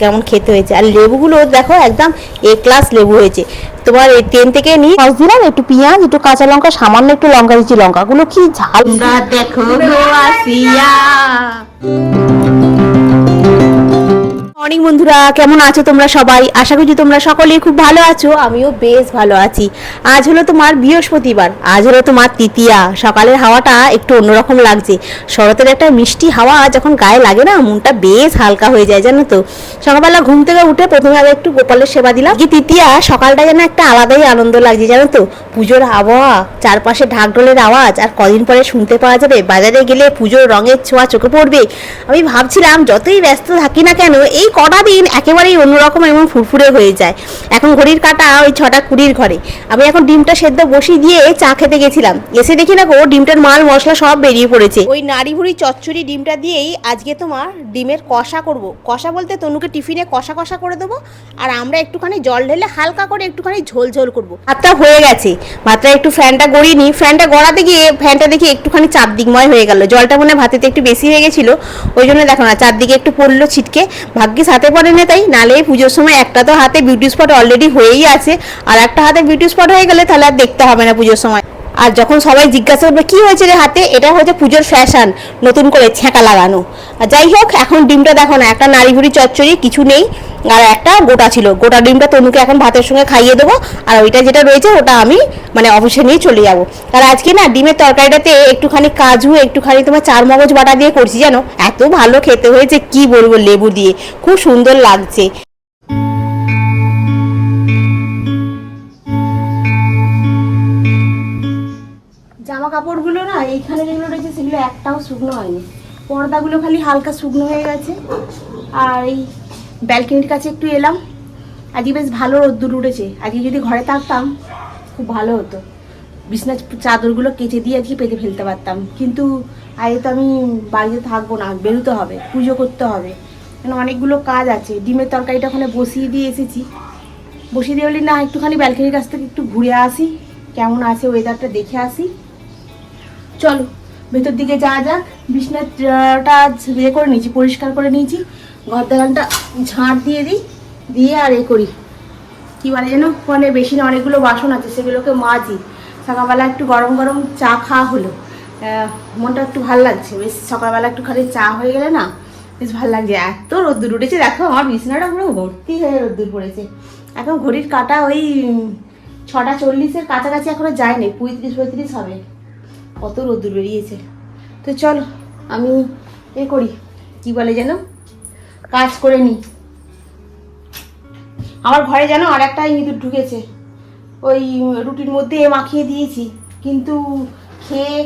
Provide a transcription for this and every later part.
কেমন খেতে হয়েছে। আর লেবুগুলো দেখো একদম এ ক্লাস লেবু হয়েছে। তোমার এই ট্রেন থেকে নিই পাঁচ দিলাম একটু পেঁয়াজ একটু কাঁচা লঙ্কা সামান্য একটু লঙ্কা দিচ্ছি। লঙ্কাগুলো কি ঝাল। দেখো মর্নিং বন্ধুরা। কেমন আছো তোমরা সবাই? আশা করছি তোমরা সকলেই খুব ভালো আছো। আমিও বেশ ভালো আছি। আজ হলো তোমার বৃহস্পতিবার। আজ হলো তোমার তৃতীয়া। সকালের হাওয়াটা একটু অন্যরকম লাগছে। শরতের একটা মিষ্টি হাওয়া যখন গায়ে লাগে না, মনটা বেশ হালকা হয়ে যায়, জানো তো। সকালবেলা ঘুম থেকে উঠে প্রথমে আবার একটু গোপালের সেবা দিলাম। কি তৃতীয়া, সকালটা যেন একটা আলাদাই আনন্দ লাগছে, জানো তো। পুজোর আবহাওয়া চারপাশে ঢাকঢোলের আওয়াজ, আর কদিন পরে শুনতে পাওয়া যাবে, বাজারে গেলে পুজোর রঙের ছোঁয়া চোখে পড়বে। আমি ভাবছিলাম, যতই ব্যস্ত থাকি না কেন, এই কটা দিন একেবারেই অন্যরকম এবং ফুরফুরে হয়ে যায়। এখন ঘড়ির কাটা ওই ছটা কুড়ির ঘরে। আমি এখন ডিমটা সেদ্ধ বসিয়ে দিয়ে চা খেতে গেছিলাম। এসে দেখি না গো ডিমটার মাল মশলা সব বেরিয়ে পড়েছে। ওই নাড়ি ভুড়ি চচ্চড়ি ডিমটা দিয়েই আজকে তোমার ডিমের কষা করব। কষা বলতে তনুকে টিফিনে কষা কষা করে দেবো আর আমরা একটুখানি জল ঢেলে হালকা করে একটুখানি ঝোল ঝোল করব। ভাতটা হয়ে গেছে। ভাতটা একটু ফ্যানটা গড়িয়ে নিই। ফ্যানটা গড়াতে গিয়ে ফ্যানটা দেখি একটুখানি চারদিকময় হয়ে গেল। জলটা মনে হয় ভাতেতে একটু বেশি হয়ে গেছিল। ওই জন্য দেখো না চারদিকে একটু পড়ল ছিটকে। ভাগ্যিস হাতে পড়ে না তাই। নালে পুজোর সময় একটা তো হাতে বিউটি স্পট অলরেডি হয়েই আছে। আর একটা হাতে বিউটি স্পট হয়ে গেলে তাহলে আর দেখতে হবে না পুজোর সময়। আর যখন সবাই জিজ্ঞাসা করবে, কি হয়েছে রে হাতে? এটা হচ্ছে পুজোর ফ্যাশন নতুন করে ছ্যাঁকা লাগানো। আর যাই হোক, এখন ডিমটা দেখো না, একটা নাড়ি ভুড়ি চচ্চড়ি, কিছু নেই, আর একটা গোটা ছিল। গোটা ডিমটা তনুকে এখন ভাতের সঙ্গে খাইয়ে দেবো, আর ওইটা যেটা রয়েছে, ওটা আমি মানে অফিসে নিয়ে চলে যাব। আর আজকে না, ডিমের তরকারিটাতে একটুখানি কাজু, একটুখানি তোমার চার মগজ বাটা দিয়ে করছি জানো? এত ভালো খেতে হয়েছে, কি বলব, লেবু দিয়ে। খুব সুন্দর লাগছে। জামা কাপড়গুলো না, এইখানে যেগুলো রয়েছে সেগুলো একটাও শুকনো হয়নি। পর্দাগুলো খালি হালকা শুকনো হয়ে গেছে। আর এই ব্যালকনির কাছে একটু এলাম। আজকে বেশ ভালো রোদ্দুর উঠেছে। আজকে যদি ঘরে থাকতাম, খুব ভালো হতো। বিছনার চাদরগুলো কেচে দিয়ে আজকে পেতে ফেলতে পারতাম। কিন্তু আজকে তো আমি বাড়িতে থাকব না, বেরোতে হবে, পুজো করতে হবে। কেন অনেকগুলো কাজ আছে। ডিমের তরকারিটা ওখানে বসিয়ে দিয়ে এসেছি। বসিয়ে দিয়ে বলি, না, একটুখানি ব্যালকনির কাছ থেকে একটু ঘুরে আসি। কেমন আছে ওয়েদারটা দেখে আসি। চলো, ভেতর দিকে যাওয়া যাক। বিছনাটা ইয়ে করে নিয়েছি, পরিষ্কার করে নিয়েছি। ঘর দেওয়ালটা ঝাঁট দিয়ে দিই, দিয়ে আর এ করি। কী বলে যেন মানে বেশি না অনেকগুলো বাসন আছে, সেগুলোকে মাজি। সকালবেলা একটু গরম গরম চা খাওয়া হলো। মনটা একটু ভালো লাগছে। বেশ সকালবেলা একটু খালি চা হয়ে গেলে না, বেশ ভালো লাগছে। এত রোদ্দুর উঠেছে, দেখো আমার বিছনাটা পুরো ভর্তি হয়ে রোদ্দুর পড়েছে। এখন ঘড়ির কাটা ওই ছটা চল্লিশের কাছাকাছি এখনও যায়নি, পঁয়ত্রিশ পঁয়ত্রিশ হবে। কত রোদ্দুর বেরিয়েছে। তো চলো, আমি এ করি, কি বলে যেন? কাজ করে নিই আমার ঘরে যেন আর একটা ইঁদুর ঢুকেছে। ওই রুটির মধ্যে মাখিয়ে দিয়েছি। কিন্তু খেয়ে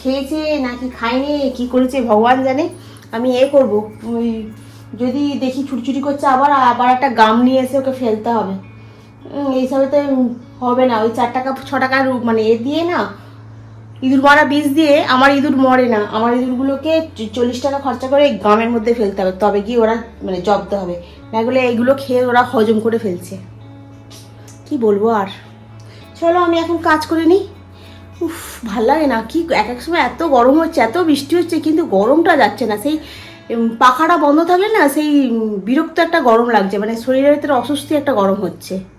খেয়েছে নাকি খায়নি, কি করেছে ভগবান জানে। আমি এ করব। ওই যদি দেখি ছুটছুটি করছে আবার আবার একটা গাম নিয়ে এসে ওকে ফেলতে হবে। এইসবে তো হবে না। ওই চার টাকা, ছ টাকার মানে এ দিয়ে না ইঁদুর মারা বীজ দিয়ে আমার ইঁদুর মরে না। আমার ইঁদুরগুলোকে চল্লিশ টাকা খরচা করে গামের মধ্যে ফেলতে হবে। তবে গিয়ে ওরা মানে জব্দ হবে। নাহলে এইগুলো খেয়ে ওরা হজম করে ফেলছে। কি বলব আর? চলো, আমি এখন কাজ করে নিই। উফ, ভালো লাগে না। কি এক এক সময় এত গরম হচ্ছে, এত বৃষ্টি হচ্ছে, কিন্তু গরমটা যাচ্ছে না। সেই পাখাটা বন্ধ থাকলে না সেই বিরক্ত একটা গরম লাগছে। মানে শরীরের ভিতরে অস্বস্তি একটা গরম হচ্ছে।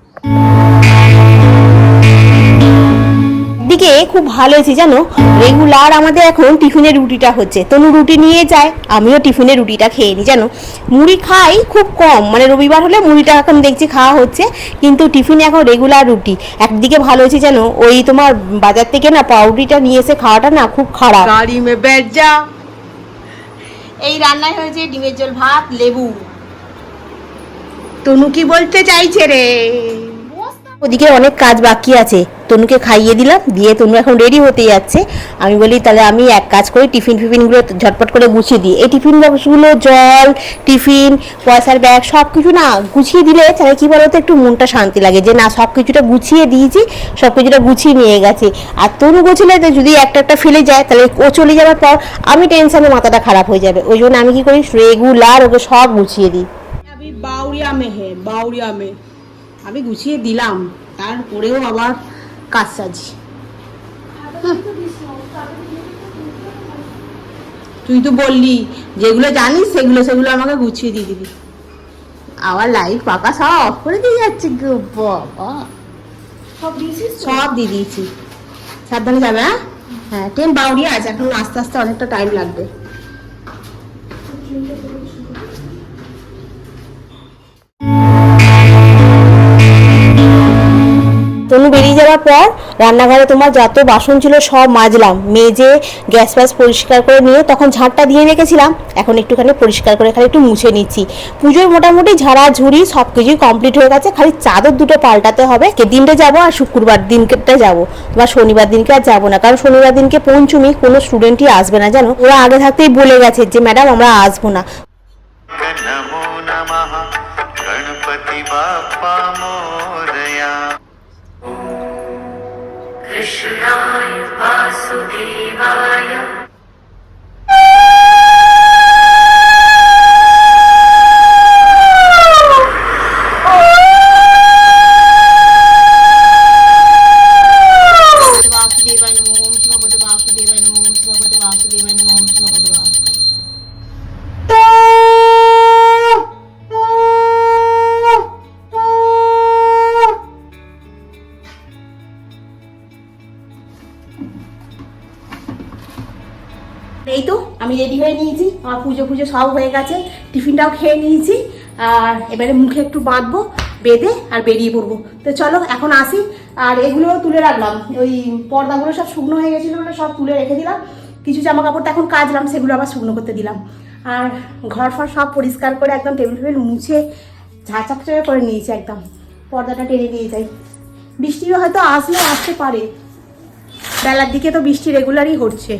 খুব ভালো হয়েছে জানো? রেগুলার আমাদের এখন টিফিনের রুটিটা হচ্ছে। তনু রুটি নিয়ে যায় আমিও টিফিনের রুটিটা খেয়ে নিই জানো? মুড়ি খাই খুব কম মানে রবিবার হলে মুড়িটা এখন দেখছি খাওয়া হচ্ছে কিন্তু টিফিনে এখন রেগুলার রুটি। একদিকে ভালো হয়েছে জানো? ওই তোমার বাজার থেকে না পাউরুটিটা নিয়ে এসে খাওয়াটা না খুব খারাপ। এই রান্নায় হয়েছে ডিমের জল ভাত লেবু। তনু কি বলতে চাইছে রে? ওদিকে অনেক কাজ বাকি আছে। তনুকে খাইয়ে দিলাম, দিয়ে তনু এখন রেডি হতে যাচ্ছে। আমি বলি, তাহলে আমি এক কাজ করি, টিফিন ফিফিনগুলো ঝটপট করে গুছিয়ে দিই। এই টিফিন বক্সগুলো জল, টিফিন, পয়সার ব্যাগ সব কিছু না গুছিয়ে দিলে তাহলে কী বলতো, একটু মনটা শান্তি লাগে যে, না সব কিছুটা গুছিয়ে দিয়েছি সব কিছুটা গুছিয়ে নিয়ে গেছি। আর তনু গোছিলে যদি একটা একটা ফেলে যায়, তাহলে ও চলে যাওয়ার পর আমি টেনশনে মাথাটা খারাপ হয়ে যাবে। ওই জন্য আমি কি করি রেগুলার ওকে সব গুছিয়ে দিই। আমি বাউরিয়া মেহে বাউরিয়া মেহে আমি গুছিয়ে দিলাম। তারপরেও আবার কাজ সাজি তুই তো বললি যেগুলো জানিস সেগুলো সেগুলো আমাকে গুছিয়ে দিয়ে দিবি। আবার লাইট পাকা সব অফ করে দিয়ে যাচ্ছে গো বাবা। সব সব দিয়ে দিয়েছি। সাবধানে যাবে হ্যাঁ? হ্যাঁ ট্রেন বাউরি আছে এখন আস্তে আস্তে অনেকটা টাইম লাগবে। তনু বেরিয়ে যাওয়ার পর রান্নাঘরে তোমার যত বাসন ছিল সব মাজলাম, মেজে গ্যাস ফ্যাস পরিষ্কার করে নিয়ে তখন ঝাঁটটা দিয়ে রেখেছিলাম। এখন একটুখানি পরিষ্কার করে খালি একটু মুছে নিচ্ছি। পুজোর মোটামুটি ঝাড়া, ঝুড়ি সব কিছুই কমপ্লিট হয়ে গেছে। খালি চাদর দুটো পাল্টাতে হবে। কে দিনটা যাব আর শুক্রবার দিনটা যাব। তোমার শনিবার দিনকে আর যাব না। কারণ শনিবার দিনকে পঞ্চমী, কোনো স্টুডেন্টই আসবে না, জানো? ওরা আগে থাকতেই বলে গেছে যে, ম্যাডাম, আমরা আসব না। পুজো পুজো সব হয়ে গেছে। টিফিনটাও খেয়ে নিয়েছি। আর এবারে মুখে একটু বাঁধবো, বেঁধে আর বেরিয়ে পড়ব। তো চলো, এখন আসি। আর এগুলোও তুলে রাখলাম। ওই পর্দাগুলো সব শুকনো হয়ে গেছিল বলে সব তুলে রেখে দিলাম। কিছু জামা কাপড় তো এখন কাচলাম, সেগুলো আবার শুকনো করতে দিলাম। আর ঘর ফর সব পরিষ্কার করে একদম টেবিল ফেবিল মুছে ঝাঁচাকচা করে নিয়েছি একদম। পর্দাটা টেনে নিয়ে যাই। বৃষ্টিও হয়তো আসলে, আসতে পারে। বেলার দিকে তো বৃষ্টি রেগুলারই হচ্ছে।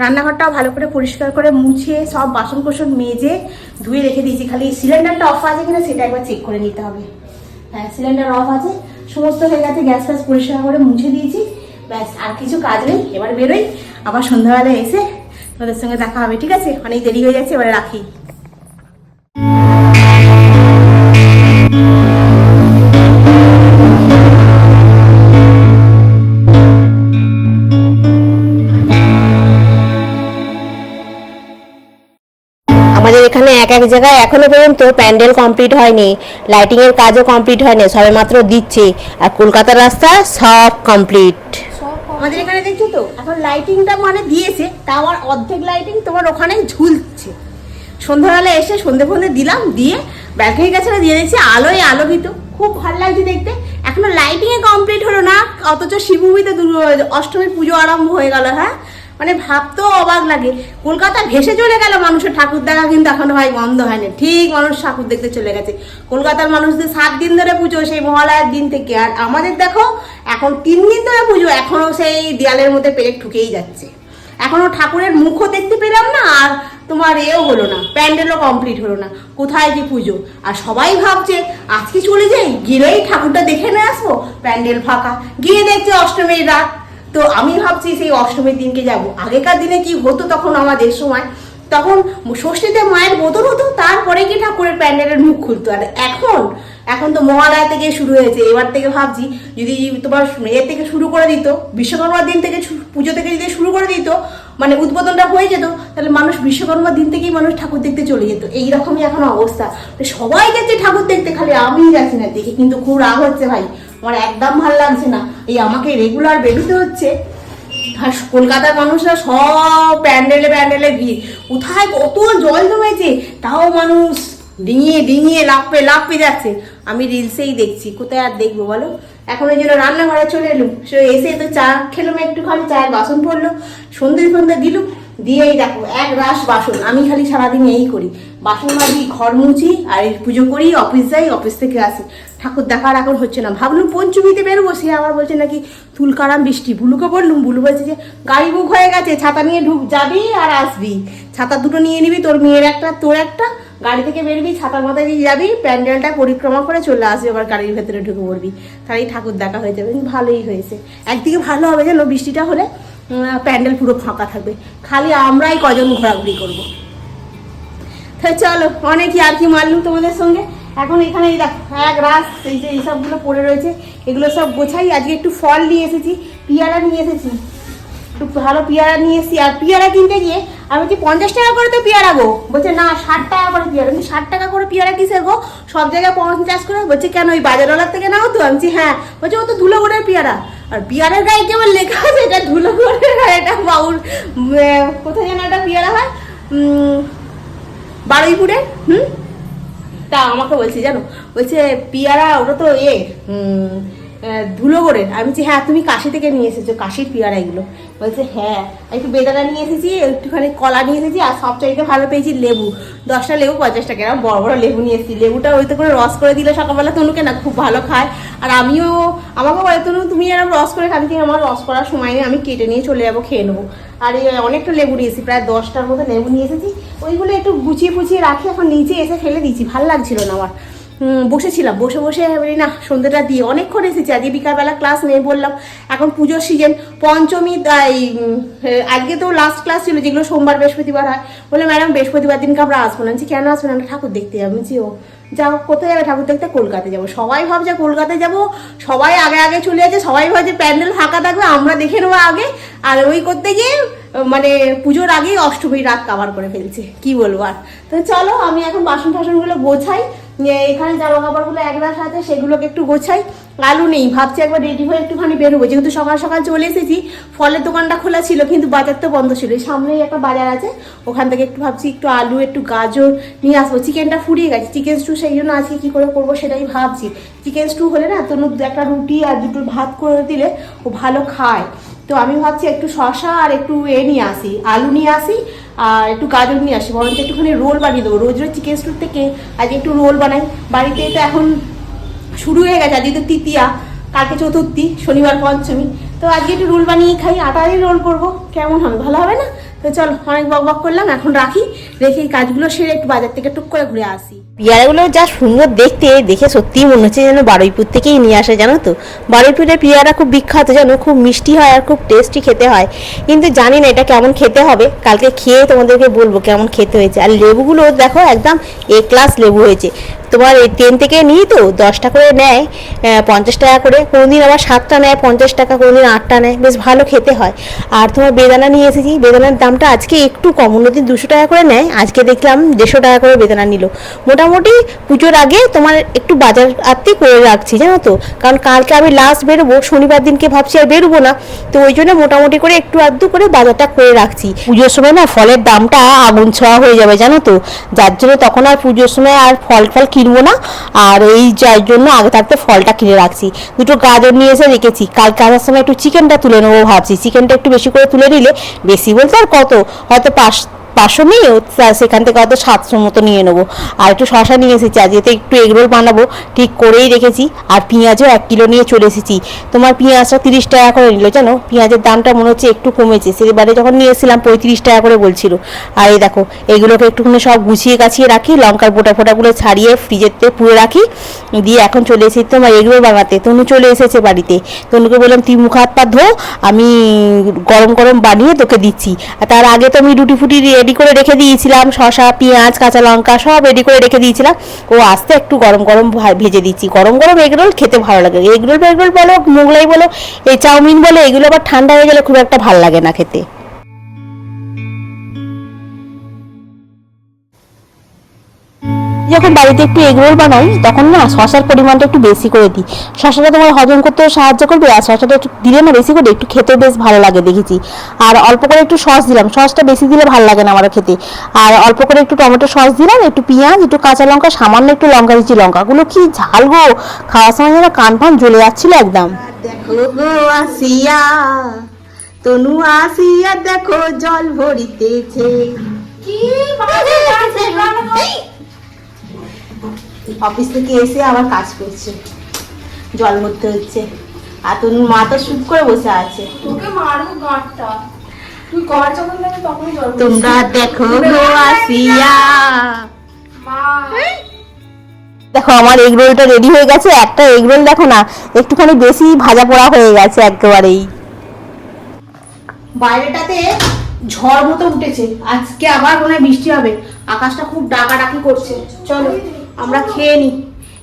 রান্নাঘরটাও ভালো করে পরিষ্কার করে মুছে সব বাসন কোসন মেজে ধুয়ে রেখে দিয়েছি। খালি সিলিন্ডারটা অফ আছে কিনা সেটা একবার চেক করে নিতে হবে। হ্যাঁ সিলিন্ডার অফ আছে। সমস্ত হয়ে গেছে গ্যাস ফ্যাস পরিষ্কার করে মুছে দিয়েছি। ব্যাস, আর কিছু কাজ নেই। এবার বেরোই। আবার সন্ধ্যাবেলায় এসে তোমাদের সঙ্গে দেখা হবে, ঠিক আছে? অনেক দেরি হয়ে যাচ্ছে, এবার রাখি। এক জায়গায় এখনও পর্যন্ত প্যান্ডেল কমপ্লিট হয়নি লাইটিং এর কাজও কমপ্লিট হয়নি সবে মাত্র দিচ্ছে। আর কলকাতার রাস্তা সব কমপ্লিট আমাদের এখানে দেখছ তো, এখন লাইটিংটা মানে দিয়েছে, তাও আর অর্ধেক লাইটিং তোমার ওখানে ঝুলছে। সন্ধ্যাবেলা এসে সন্ধে ফন্ধে দিলাম, দিয়ে ব্যালকনি কাছে দিয়ে দেখছি আলোয় আলোকিত। খুব ভালো লাগছে দেখতে। এখনও লাইটিং এ কমপ্লিট হলো না, অথচ শিবভূমিতে অষ্টমীর পুজো আরম্ভ হয়ে গেল হ্যাঁ? মানে ভাবতেও অবাক লাগে। কলকাতা ভেসে চলে গেল মানুষের ঠাকুর দেখা কিন্তু এখনও ভাই বন্ধ হয়নি। ঠিক মানুষ ঠাকুর দেখতে চলে গেছে। কলকাতার মানুষদের সাত দিন ধরে পুজো, সেই মহালয়ার দিন থেকে। আর আমাদের দেখো, এখন তিন দিন ধরে পুজো, এখনও সেই দেয়ালের মধ্যে পেরেক ঠুকেই যাচ্ছে। এখনও ঠাকুরের মুখও দেখতে পেলাম না, আর তোমার এও হলো না, প্যান্ডেলও কমপ্লিট হলো না। কোথায় যে পুজো? আর সবাই ভাবছে, আজকে চলে যাই? গেলেই ঠাকুরটা দেখে নিয়ে আসব। প্যান্ডেল ফাঁকা। গিয়ে দেখছে অষ্টমীর রাত। তো আমি ভাবছি সেই অষ্টমীর দিনকে যাব। আগেকার দিনে কি হতো তখন আমাদের সময়? তখন ষষ্ঠীতে মায়ের বোতল হতো, তারপরে কি ঠাকুরের প্যান্ডেলের মুখ খুলতো। আর এখন এখন তো মহালয়া থেকে শুরু হয়েছে। এবার থেকে ভাবছি, যদি তোমার এ থেকে শুরু করে দিত, বিশ্বকর্মার দিন থেকে পুজো থেকে যদি শুরু করে দিত মানে উদ্বোধনটা হয়ে যেত, তাহলে মানুষ বিশ্বকর্মার দিন থেকেই মানুষ ঠাকুর দেখতে চলে যেত। এইরকমই এখন অবস্থা। সবাই গেছে ঠাকুর দেখতে, খালি আমিই যাচ্ছি না, দেখে কিন্তু খুব রাগ হচ্ছে ভাই। আমার একদম ভালো লাগছে না। এই আমাকে রেগুলার বেরোতে হচ্ছে। আর কলকাতার মানুষরা সব প্যান্ডেলে প্যান্ডেলে ভিড়। কোথায় কত জল জমেছে, তাও মানুষ ডিঙিয়ে ডিঙিয়ে লাফে লাফে যাচ্ছে। আমি রিলসেই দেখছি, কোথায় আর দেখব বলো? এখন ওই জন্য রান্নাঘরে চলে এলুম। সে এসে তো চা খেলাম একটুখানি, চায়ের বাসন পড়ল, সন্ধ্যে সন্ধে দিলুম। দিয়েই দেখো, এক রাস বাসন। আমি খালি সারাদিন এই করি। বাসন মাজি, ঘর মুছি, আর পুজো করি, অফিস যাই, অফিস থেকে আসি। ঠাকুর দেখার এখন হচ্ছে না। ভাবলুম পঞ্চমীতে বেরোবো, সে আবার বলছে নাকি তুলকারাম বৃষ্টি। বুলুকে বললুম বুলু বলছে যে, গাড়ি বুক হয়ে গেছে, ছাতা নিয়ে ঢুক, যাবি আর আসবি। ছাতা দুটো নিয়ে নিবি, তোর মেয়ের একটা, তোর একটা। গাড়ি থেকে বেরবি, ছাতার মাথায় দিয়ে যাবি, প্যান্ডেলটা পরিক্রমা করে চলে আসবি, আবার গাড়ির ভেতরে ঢুকে পড়বি। তাহলেই ঠাকুর দেখা হয়ে যাবে ভালোই হয়েছে। একদিকে ভালো হবে যেন বৃষ্টিটা হলে প্যান্ডেল পুরো ফাঁকা থাকবে। খালি আমরাই কজন ঘোরাঘুরি করব। তা চলো, অনেকই আর কি মারলুম তোমাদের সঙ্গে। এখন এখানে এই দেখো, এক রাস, এই যে এইসবগুলো পড়ে রয়েছে, এগুলো সব গোছাই। আজকে একটু ফল নিয়ে এসেছি, পিয়ারা নিয়ে এসেছি। একটু ভালো পেয়ারা নিয়ে এসেছি। আর পেয়ারা কিনতে গিয়ে আমি বলছি, পঞ্চাশ টাকা করে তো পেয়ারা গো। বলছে, না, ষাট টাকা করে পেয়ারা। আমি ষাট টাকা করে পেয়ারা কিসের গো? সব জায়গায় পঞ্চাশ করে? বলছে, কেন, ওই বাজারওয়ালার থেকে নাও তো? আমি হ্যাঁ। বলছে, ও তো ধুলোগড়ের পেয়ারা। আর পিয়ারার গায়ে কেবল লেখা আছে? এটা ধুলো আর এটা বাউল কোথায় যেন একটা পিয়ারা হয়? বারুইপুরে, হুম? তা আমাকে বলছি, জানো? বলছে, পিয়ারা, ওটা তো এ ধুলোগড়ের আমি বলছি হ্যাঁ তুমি কাশি থেকে নিয়ে এসেছ, কাশির পিয়ারা এগুলো। বলছে হ্যাঁ একটু বেদানা নিয়ে এসেছি, একটুখানি কলা নিয়ে এসেছি, আর সব চাইতে ভালো পেয়েছি লেবু। দশটা লেবু, পঞ্চাশ টাকা এরকম বড় বড় লেবু নিয়ে এসেছি। লেবুটা ওই তো করে রস করে দিলে সকালবেলা তনুকে, না, খুব ভালো খায়। আর আমিও, আমাকে বলে, তনু, তুমি এরকম রস করে খান থেকে আমার রস করার সময় নেই, আমি কেটে নিয়ে চলে যাব, খেয়ে নেব। আর এই অনেকটা লেবু নিয়ে এসেছি, প্রায় দশটার মতো লেবু নিয়ে এসেছি। ওইগুলো একটু গুছিয়ে ফুচিয়ে রাখি, এখন নিচে এসে ফেলে দিয়েছি, ভালো লাগছিল না আমার। বসেছিলাম। বসে বসে বলি না সন্ধ্যেটা দিয়ে। অনেকক্ষণ এসেছি। আজকে বিকালবেলা ক্লাস নেই বললাম। এখন পুজোর সিজন পঞ্চমী এই, আজকে তো লাস্ট ক্লাস ছিল যেগুলো সোমবার বৃহস্পতিবার হয়। বলে ম্যাডাম বৃহস্পতিবার দিনকে আমরা আসব না। বলছি, কেন আসব না? ঠাকুর দেখতে যাব। বলছি, ও যাও কোথায় যাবে? ঠাকুর দেখতে কলকাতায় যাব। সবাই ভাবছে কলকাতায় যাব? সবাই আগে আগে চলে যাচ্ছে। সবাই ভাবছে প্যান্ডেল ফাঁকা থাকবে আমরা দেখে নেব আগে। আর ওই করতে গিয়ে মানে পুজোর আগেই অষ্টমী রাত কাভার করে ফেলছে। কি বলব আর? তো চলো আমি এখন বাসন টাসনগুলো নিয়ে এখানে জামা কাপড়গুলো এক রাশ আছে সেগুলোকে একটু গোছাই। আলু নেই, ভাবছি একবার রেডি হয়ে একটুখানি বেরোবো। যেহেতু সকাল সকাল চলে এসেছি, ফলের দোকানটা খোলা ছিল, কিন্তু বাজার তো বন্ধ ছিল। সামনেই একটা বাজার আছে, ওখান থেকে একটু ভাবছি একটু আলু, একটু গাজর নিয়ে আসব। চিকেনটা ফুরিয়ে গেছে, চিকেন স্টু সেই জন্য আজকে কী করে করব সেটাই ভাবছি। চিকেন স্টু হলে না তনু একটা রুটি আর দুটো ভাত করে দিলে ও ভালো খায়। তো আমি ভাবছি একটু শশা আর একটু এ নিয়ে আসি, আলু নিয়ে আসি আর একটু গাজর নিয়ে আসি, বরঞ্চ একটুখানি রোল বানিয়ে দেবো। রোজ রোজ চিকেন স্টুর থেকে আজকে একটু রোল বানাই। বাড়িতে তো এখন শুরু হয়ে গেছে, আজকে তো তৃতীয়া, কালকে চতুর্থী, শনিবার পঞ্চমী। তো আজকে একটু রোল বানিয়ে খাই, আটারই রোল করব। কেমন হবে? ভালো হবে না? তো চল, অনেক বক বক করলাম, এখন রাখি, রেখে এই কাজগুলো সেরে একটু বাজার থেকে টুক করে ঘুরে আসি। পেয়ারাগুলো যা সুন্দর দেখতে, দেখে সত্যিই মনে হচ্ছে যেন বারুইপুর থেকেই নিয়ে আসে, জানো তো? বারুইপুরের পেয়ারা খুব বিখ্যাত, জানো? খুব মিষ্টি হয় আর খুব টেস্টি খেতে হয়। কিন্তু জানি না এটা কেমন খেতে হবে। কালকে খেয়ে তোমাদেরকে বলব কেমন খেতে হয়েছে। আর লেবুগুলো দেখো, একদম এ ক্লাস লেবু হয়েছে। তোমার এই ট্রেন থেকে নিই তো, দশটা করে নেয় পঞ্চাশ টাকা করে। কোনোদিন আবার সাতটা নেয়, পঞ্চাশ টাকা, কোনোদিন আটটা নেয়। বেশ ভালো খেতে হয়। আর তোমার বেদানা নিয়ে এসেছি। বেদানার দামটা আজকে একটু কম, অন্যদিন দুশো টাকা করে নেয়। আজকে দেখলাম দেড়শো টাকা করে বেদানা নিল। মোটামুটি পুজোর আগে তোমার একটু বাজার আত্মি করে রাখছি, জানো তো? কারণ কালকে আমি লাস্ট বেরোবো, শনিবার দিনকে ভাবছি আর বেরোবো না। তো ওই জন্য মোটামুটি করে একটু আধটু করে বাজারটা করে রাখছি। পুজোর সময় না ফলের দামটা আগুন ছোঁয়া হয়ে যাবে, জানো তো? যার জন্য তখন আর পুজোর সময় আর ফল ফল কিনবো না। আর এই যার জন্য আগে থাকতে ফলটা কিনে রাখছি। দুটো গাজর নিয়ে এসে রেখেছি। কালকে আসার সময় একটু চিকেনটা তুলে নেব ভাবছি। চিকেনটা একটু বেশি করে তুলে নিলে বেশি বলতে আর কত? হয়তো পাঁচ পাঁচশো নিয়ে সেখান থেকে হয়তো সাতশো মতো নিয়ে নেব। আর একটু শশা নিয়ে এসেছি আজকে তো একটু এগরোল বানাবো, ঠিক করেই রেখেছি। আর পেঁয়াজও এক কিলো নিয়ে চলে এসেছি। তোমার পেঁয়াজটা তিরিশ টাকা করে নিল, জানো? পেঁয়াজের দামটা মনে হচ্ছে একটু কমেছে। সেবারে যখন নিয়ে এসেছিলাম, পঁয়ত্রিশ টাকা করে বলছিল। আর এই দেখো, এগুলোকে একটুখানি সব গুছিয়ে গাছিয়ে রাখি, লঙ্কার বোটা ফোটাগুলো ছাড়িয়ে ফ্রিজের ফ্রিজেতে পুড়ে রাখি। দিয়ে এখন চলে এসেছি তোমার এগরোল বানাতে। তনু চলে এসেছে বাড়িতে। তনুকে বললাম, তুই মুখ হাত পা ধো, আমি গরম গরম বানিয়ে তোকে দিচ্ছি। আর তার আগে তো আমি রুটি ফুটি রেডি করে রেখে দিয়েছিলাম শশা পেঁয়াজ, কাঁচা লঙ্কা সব রেডি করে রেখে দিয়েছিলাম। ও আস্তে একটু গরম গরম ভেজে দিচ্ছি। গরম গরম এগরোল খেতে ভালো লাগে। এগরোল বেগরোল বলো, মোগলাই বলো, এই চাউমিন বলো, এগুলো আবার ঠান্ডা হয়ে গেলে খুব একটা ভালো লাগে না খেতে। যখন বাড়িতে একটু এগরোল বানাই তখন না শশার পরিমাণটা একটু বেশি করে দিই। শশাটা তোমার হজম করতেও সাহায্য করবে আর শশাটা একটু দিলে না বেশি করে একটু খেতেও বেশ ভালো লাগে দেখেছি। আর অল্প করে একটু সস দিলাম সসটা বেশি দিলে ভালো লাগে না আমার খেতে। আর অল্প করে একটু টমেটো সস দিলাম একটু পেঁয়াজ একটু কাঁচা লঙ্কা সামান্য একটু লঙ্কা দিচ্ছি লঙ্কাগুলো কি ঝাল গো! খাওয়ার সময় যেন কান ফান জ্বলে যাচ্ছিল একদম। দেখো গো আসিয়া তনু আসিয়া দেখো জল ভরিতেছে। অফিস থেকে এসে আবার কাজ করছে। জল ভরতে হচ্ছে। আর তনুর মা তো চুপ করে বসে আছে। তোকে মারবো গাঁটটা তুই কর যখন দেবে তখনই জল তোমরা দেখো গো আসিয়া। দেখো আমার এগ রোলটা রেডি হয়ে গেছে। একটা এগ রোল দেখো না একটুখানি বেশি ভাজা পোড়া হয়ে গেছে একেবারেই। বাইরেটাতে ঝড় মতো উঠেছে। আজকে আবার মনে হয় বৃষ্টি হবে। আকাশটা খুব ডাকাডাকি করছে। চলো। আমরা খেয়ে নিই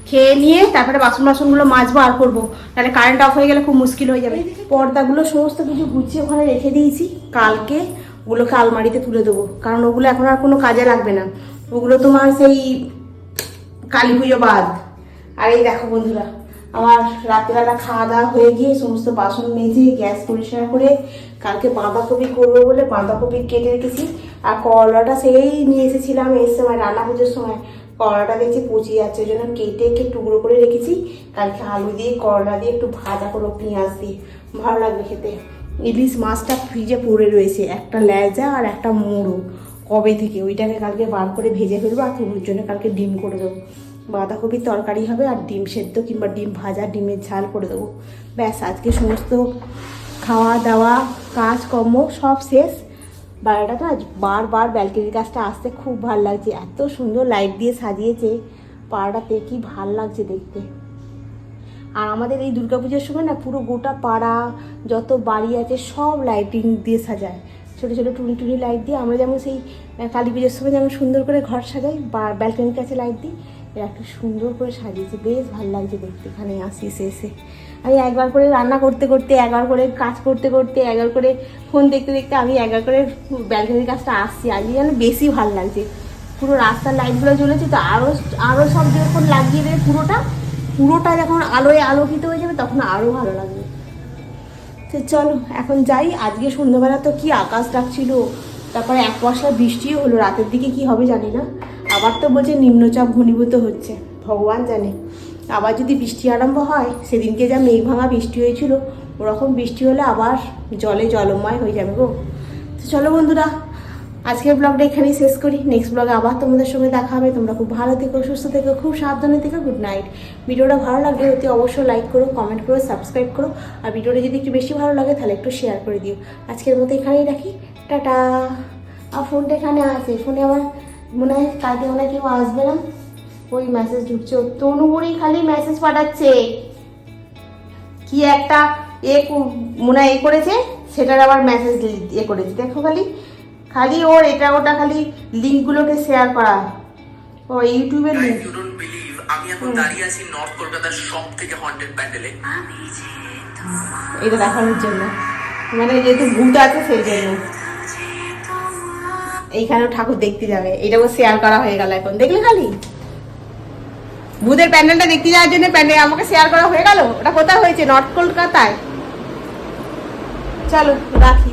খেয়ে নিয়ে তারপরে বাসন বাসনগুলো মাজবো আর করব। তাহলে কারেন্ট অফ হয়ে গেলে খুব মুশকিল হয়ে যাবে। পর্দাগুলো সমস্ত কিছু গুছিয়ে ওখানে রেখে দিয়েছি। কালকে ওগুলোকে আলমারিতে তুলে দেবো। কারণ ওগুলো এখন আর কোনো কাজে লাগবে না। ওগুলো তোমার সেই কালী পুজো বাদ। আর এই দেখো বন্ধুরা, আমার রাত্রিবেলা খাওয়া দাওয়া হয়ে গিয়ে সমস্ত বাসন মেজে, গ্যাস পরিষ্কার করে কালকে বাঁধাকপি করব বলে বাঁধাকপি কেটে রেখেছি। আর করলাটা সেই নিয়ে এসেছিলাম এই সময় রান্না পুজোর সময়। করলাটা দেখছি পচে যাচ্ছে, ওই জন্য কেটে একটু টুকরো করে রেখেছি। কালকে আলু দিয়ে করলা দিয়ে একটু ভাজা করব পেঁয়াজ দিয়ে ভালো লাগবে খেতে। ইলিশ মাছটা ফ্রিজে পড়ে রয়েছে, একটা লেজা আর একটা মুড়ো। কবে থেকে? ওইটাকে কালকে বার করে ভেজে ফেলব আর তুলুর জন্য কালকে ডিম করে দেবো। বাঁধাকপির তরকারি হবে আর ডিম সেদ্ধ কিংবা ডিম ভাজা, ডিমের ঝাল করে দেবো। ব্যাস, আজকে সমস্ত খাওয়া দাওয়া কাজকর্ম সব শেষ। বাড়িটাতে আজ, বারবার ব্যালকনির কাজটা আসতে খুব ভালো লাগছে। এত সুন্দর লাইট দিয়ে সাজিয়েছে, পাড়াটাতে কি ভালো লাগছে দেখতে। আর আমাদের এই দুর্গাপুজোর সময় না পুরো গোটা পাড়া, যত বাড়ি আছে সব লাইটিং দিয়ে সাজায়। ছোটো ছোটো টুনি টুনি লাইট দিয়ে আমরা যেমন সেই, কালী পুজোর সময় যেমন সুন্দর করে ঘর সাজাই, বা ব্যালকনির কাছে লাইট দিই একটু সুন্দর করে সাজিয়েছে, বেশ ভালো লাগছে দেখতে এখানে আসি, এসে আমি একবার করে রান্না করতে করতে, একবার করে কাজ করতে করতে, একবার করে ফোন দেখতে দেখতে আমি একবার করে ব্যালকনির কাজটা আসছি। আজকে যেন বেশি ভালো লাগছে। পুরো রাস্তার লাইটগুলো জ্বলেছে তো আরও আরও সব যখন লাগিয়ে দেবে পুরোটা পুরোটা যখন আলোয় আলোকিত হয়ে যাবে তখন আরও ভালো লাগবে। তো চলো, এখন যাই। আজকে সন্ধ্যাবেলা তো কি আকাশ ডাকছিল, তারপরে এক পয়সা বৃষ্টিও হলো, রাতের দিকে কি হবে জানি না। আবার তো বলছে নিম্নচাপ ঘনীভূত হচ্ছে। ভগবান জানে। আবার যদি বৃষ্টি আরম্ভ হয়, সেদিনকে যা মেঘ ভাঙা বৃষ্টি হয়েছিল, ওরকম বৃষ্টি হলে আবার জলে জলময় হয়ে যাবে গো। তো চলো বন্ধুরা, আজকের ব্লগটা এখানেই শেষ করি। নেক্সট ব্লগে আবার তোমাদের সঙ্গে দেখা হবে। তোমরা খুব ভালো থেকো, সুস্থ থেকো, খুব সাবধানে থেকো। গুড নাইট ভিডিওটা ভালো লাগলে অতি অবশ্যই লাইক করো কমেন্ট করো সাবস্ক্রাইব করো। আর ভিডিওটা যদি একটু বেশি ভালো লাগে, তাহলে একটু শেয়ার করে দিও। আজকের মতো এখানেই রাখি। টাটা। আর ফোনটা এখানে আছে। ফোনে আমার মনে হয় কালকে মনে কেউ আসবে না। ওই মেসেজ ঢুকছে। তনুবুড়ি খালি মেসেজ পাঠাচ্ছে। কি একটা এ মনে হয় এ করেছে সেটার আবার মেসেজ এ করেছে। দেখো খালি। খালি ওর এটা ওটা খালি লিঙ্কগুলোকে শেয়ার করা। ও ইউটিউবের লিঙ্ক আমি এখন দাঁড়িয়ে আছি নর্থ কলকাতার সব থেকে হন্টেড প্যান্ডেলে এটা দেখানোর জন্য। মানে যেহেতু ভূত আছে সেই জন্য। এইখানেও ঠাকুর দেখতে যাবে। এটাও শেয়ার করা হয়ে গেল এখন। দেখলে খালি? বুধের প্যান্ডেলটা দেখতে যাওয়ার জন্য প্যান্ডেল আমাকে শেয়ার করা হয়ে গেল? ওটা কোথায় হয়েছে? নর্থ কলকাতায়? চলো, রাখি।